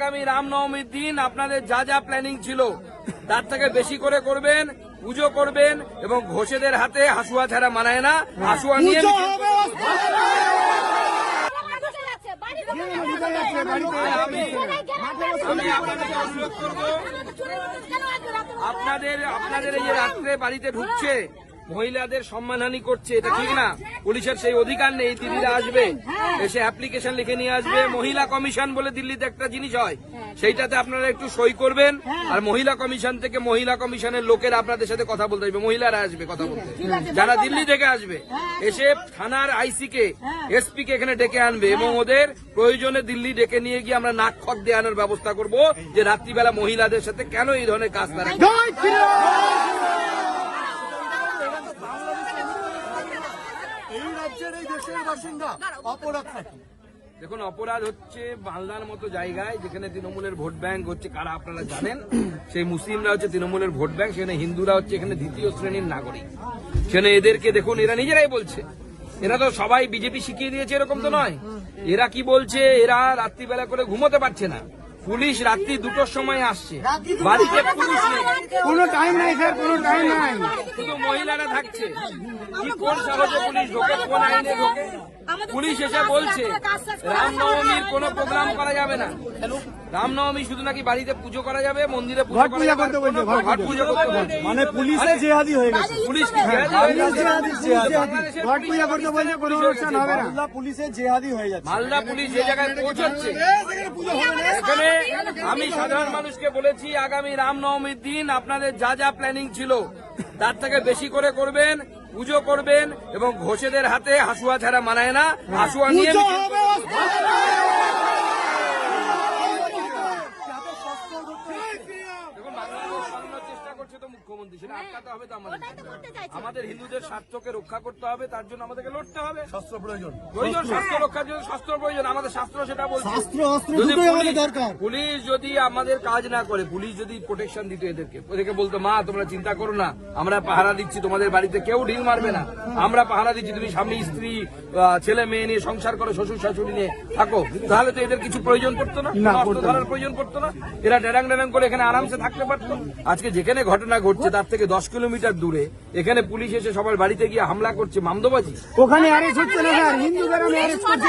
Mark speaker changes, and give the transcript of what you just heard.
Speaker 1: আগামী রামনবমীর দিন আপনাদের যা যা প্ল্যানিং ছিল তার থেকে বেশি করে করবেন পুজো করবেন এবং ঘোষেদের হাতে হাসুয়া ছাড়া মানায় না। হাসুয়া নিয়ে করব। আপনাদের আপনাদের এই যে রাত্রে বাড়িতে ঢুকছে মহিলাদের সম্মানহানি করছে এটা ঠিক না? পুলিশের সেই অধিকার নেই দিদিরা আসবে। এসে অ্যাপ্লিকেশন লিখে নিয়ে আসবে। মহিলা কমিশন বলে দিল্লিতে একটা জিনিস হয় সেইটাতে আপনারা একটু সই করবেন। আর মহিলা কমিশন থেকে মহিলা কমিশনের লোকেরা আপনাদের সাথে কথা বলতে আসবে মহিলারা আসবে কথা বলতে। যারা দিল্লি থেকে আসবে এসে থানার আইসি কে এসপি কে এখানে ডেকে আনবে এবং ওদের প্রয়োজনে দিল্লি ডেকে নিয়ে গিয়ে আমরা নাক খত দিয়ে আনার ব্যবস্থা করব যে রাত্রিবেলা মহিলাদের সাথে কেন এই ধরনের কাজ তারা করে।
Speaker 2: এই রাজ্যের এই দেশের বাসিন্দা অপরাধ থাকে
Speaker 1: দেখুন অপরাধ হচ্ছে বাংলার মতো জায়গায় যেখানে তৃণমূলের ভোট ব্যাংক হচ্ছে কারা আপনারা জানেন? সেই মুসলিমরা হচ্ছে তৃণমূলের ভোট ব্যাংক সেখানে হিন্দুরা হচ্ছে এখানে দ্বিতীয় শ্রেণির নাগরিক। সেখানে এদেরকে দেখুন এরা নিজেরাই বলছে। এরা তো সবাই বিজেপি শিখিয়ে দিয়েছে এরকম তো নয়। এরা কি বলছে? এরা রাত্রিবেলা করে ঘুমোতে পারছে না। পুলিশ রাত্রি দুটোর সময় আসছে। বাড়িতে পুলিশ নেই।
Speaker 3: কোনো টাইম নাই স্যার কোনো টাইম নাই।
Speaker 1: শুধু মহিলারা থাকছে। কি কোন সাহসে পুলিশ ঢোকে কোন আইনে ঢোকে? পুলিশ এসে বলছে রামনবমীর কোনো প্রোগ্রাম করা যাবে না। রামনবমী শুধু নাকি বাড়িতে পুজো করা যাবে মন্দিরে পুজো
Speaker 3: ঘট পূজা করতে বলছে, ঘট
Speaker 1: পুজো করতে বলছে।
Speaker 2: মানে পুলিশে জেহাদি হয়ে গেছে।
Speaker 1: পুলিশ কি জেহাদি
Speaker 3: ঘট
Speaker 1: পুলিশ
Speaker 3: পূজা করতে বলছে কোনো অনুষ্ঠান হবে না।
Speaker 2: বাংলা পুলিশে জেহাদি হয়ে যাচ্ছে
Speaker 1: মালদা পুলিশ যে জায়গায় পৌঁছচ্ছে এখানে আমি সাধারণ মানুষকে বলেছি আগামী রামনবমীর দিন আপনাদের যা যা প্ল্যানিং ছিল তার থেকে বেশি করে করবেন পুজো করবেন এবং ঘোষেদের হাতে হাসুয়া ছাড়া মানায় না। হাসুয়া নিয়ে বানানোর তো মুখ্যমন্ত্রী সেটা আটকাতে হবে তো আমাদের আমাদের হিন্দুদের স্বার্থকে রক্ষা করতে হবে তার জন্য আমাদেরকে লড়তে হবে।
Speaker 2: শস্ত্র প্রয়োজন।
Speaker 1: প্রয়োজন স্বাস্থ্য রক্ষার জন্য শাস্ত্র প্রয়োজন আমাদের শাস্ত্র সেটা বলছে। যদি পুলিশ- যদি আমাদের কাজ না করে পুলিশ যদি প্রোটেকশন দিত এদেরকে ওদেরকে বলতো মা তোমরা চিন্তা করো না আমরা পাহারা দিচ্ছি তোমাদের বাড়িতে কেউ ঢিল মারবে না। আমরা পাহারা দিচ্ছি তুমি স্বামী স্ত্রী ছেলে মেয়ে নিয়ে সংসার করো শ্বশুর শাশুড়ি নিয়ে থাকো। তাহলে তো এদের কিছু প্রয়োজন পড়তো না
Speaker 3: না, পড়তো না।
Speaker 1: ধরার প্রয়োজন পড়তো না। এরা ড্যাডাং ড্যাডাং করে এখানে আরামসে থাকতে পারতো। আজকে যেখানে ঘটনা ঘটছে তার থেকে দশ কিলোমিটার দূরে। এখানে পুলিশ এসে সবার বাড়িতে গিয়ে হামলা করছে। মামদবাজি?
Speaker 3: ওখানে অ্যারেস্ট হচ্ছে না হিন্দু গ্রামে অ্যারেস্ট করছে